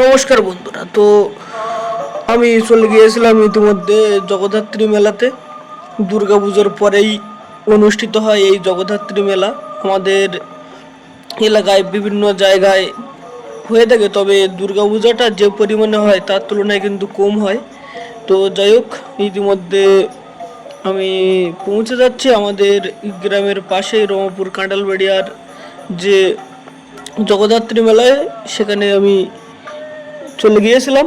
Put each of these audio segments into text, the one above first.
নমস্কার বন্ধুরা, তো আমি চলে গিয়েছিলাম ইতিমধ্যে জগদ্ধাত্রী মেলাতে। দুর্গাপুজোর পরেই অনুষ্ঠিত হয় এই জগদ্ধাত্রী মেলা। আমাদের এলাকায় বিভিন্ন জায়গায় হয়ে থাকে, তবে দুর্গাপূজাটা যে পরিমাণে হয় তার তুলনায় কিন্তু কম হয়। তো যাই হোক, ইতিমধ্যে আমি পৌঁছে যাচ্ছি আমাদের গ্রামের পাশেই রমাপুর কাঁঠালবাড়িয়ার যে জগদ্ধাত্রী মেলায়। সেখানে আমি চলে গিয়েছিলাম।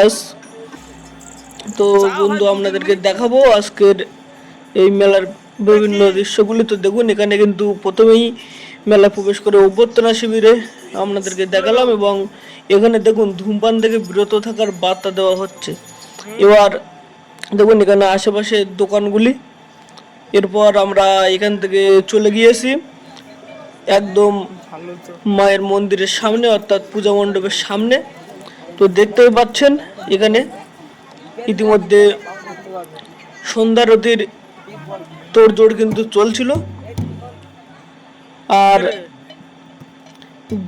আজ তো বন্ধু আপনাদেরকে দেখাবো আজকের এই মেলার বিভিন্ন দৃশ্যগুলি। তো দেখুন, এখানে কিন্তু প্রথমেই মেলা প্রবেশ করে অভ্যর্থনা শিবিরে আপনাদেরকে দেখালাম এবং এখানে দেখুন, ধূমপান থেকে বিরত থাকার বার্তা দেওয়া হচ্ছে। এবার দেখুন, এখানে আশেপাশে দোকানগুলি। এরপর আমরা এখান থেকে চলে গিয়েছি। একদম মায়ের মন্দিরের সামনে, অর্থাৎ পূজা মণ্ডপের সামনে। তো দেখতেই পাচ্ছেন এখানে ইতিমধ্যে সন্ধ্যারতির তোড়জোড় কিন্তু চলছিল। আর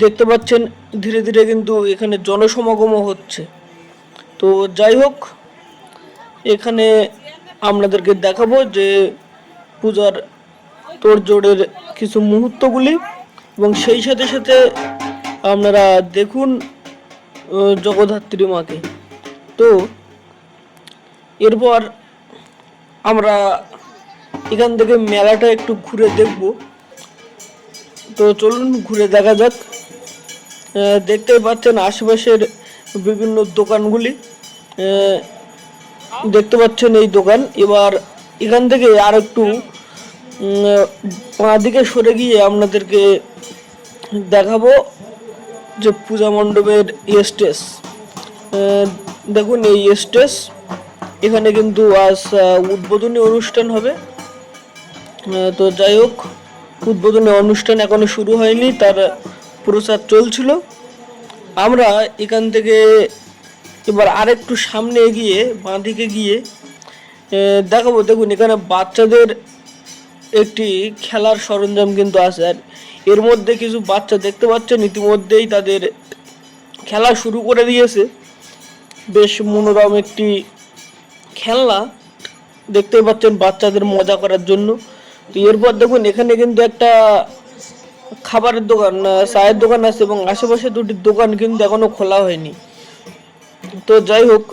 দেখতে পাচ্ছেন ধীরে ধীরে কিন্তু এখানে জনসমাগমও হচ্ছে। তো যাই হোক, এখানে আপনাদেরকে দেখাবো যে পূজার তোড়জোড়ের কিছু মুহূর্তগুলি এবং সেই সাথে সাথে আপনারা দেখুন জগদ্ধাত্রী মাকে। তো এরপর আমরা এখান থেকে মেলাটা একটু ঘুরে দেখব। তো চলুন ঘুরে দেখা যাক। দেখতেই পাচ্ছেন আশেপাশের বিভিন্ন দোকানগুলি। দেখতে পাচ্ছেন এই দোকান। এবার এখান থেকে আর একটু বাঁ দিকে সরে গিয়ে আপনাদেরকে দেখাবো। যে পূজা মণ্ডপের স্টেজ দেখুন এই স্টেজ এখানে কিন্তু আজ উদ্বোধনী অনুষ্ঠান হবে। তো যাই হোক, উদ্বোধনী অনুষ্ঠান এখনও শুরু হয়নি, তার প্রচার চলছিল। আমরা এখান থেকে এবার আরেকটু সামনে এগিয়ে বাঁ দিকে গিয়ে দেখাবো। দেখুন, এখানে বাচ্চাদের একটি খেলার সরঞ্জাম কিন্তু আছে। আর এর মধ্যে কিছু বাচ্চা দেখতে পাচ্ছেন, ইতিমধ্যেই তাদের খেলা শুরু করে দিয়েছে। বেশ মনোরম একটি খেলনা দেখতেই পাচ্ছেন বাচ্চাদের মজা করার জন্য। তো এরপর দেখুন, এখানে কিন্তু একটা খাবারের দোকান চায়ের দোকান আছে এবং আশেপাশে দুটি দোকান কিন্তু এখনও খোলা হয়নি। তো যাই হোক,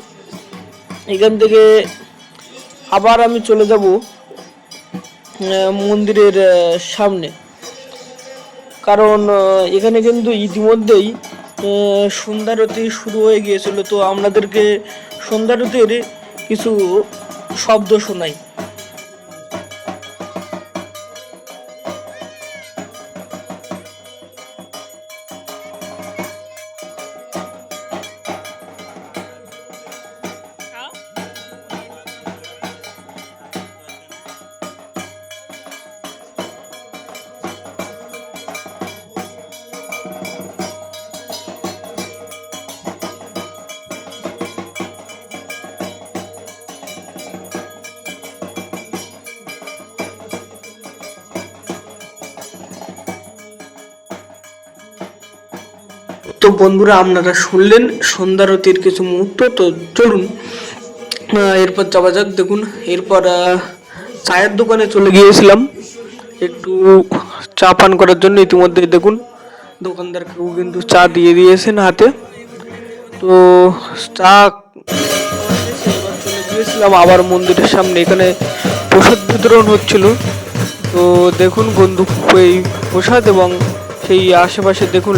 এখান থেকে আবার আমি চলে যাব। মন্দিরের সামনে। কারণ এখানে কিন্তু ইতিমধ্যেই সন্ধ্যারতি শুরু হয়ে গিয়েছিল। তো আপনাদেরকে সন্ধ্যারতির কিছু শব্দ শোনাই। তো বন্ধুরা, আপনারা শুনলেন সন্ধ্যারতির কিছু মুহূর্ত, তো চলুন এরপর যাওয়া যাক। দেখুন, এরপর চায়ের দোকানে চলে গিয়েছিলাম। একটু চা পান করার জন্য ইতিমধ্যে, দেখুন দোকানদারকেও কিন্তু চা দিয়ে দিয়েছেন হাতে। তো চা চলে গিয়েছিলাম, আবার মন্দিরের সামনে, এখানে প্রসাদ বিতরণ হচ্ছিল। তো দেখুন বন্ধু এই প্রসাদ এবং সেই আশেপাশে দেখুন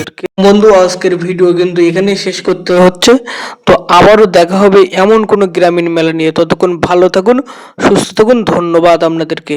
লোকজনদেরকে বন্ধু, আজকের ভিডিও কিন্তু এখানেই শেষ করতে হচ্ছে। তো আবারও দেখা হবে এমন কোনো গ্রামীণ মেলা নিয়ে। ততক্ষণ ভালো থাকুন, সুস্থ থাকুন। ধন্যবাদ আপনাদেরকে।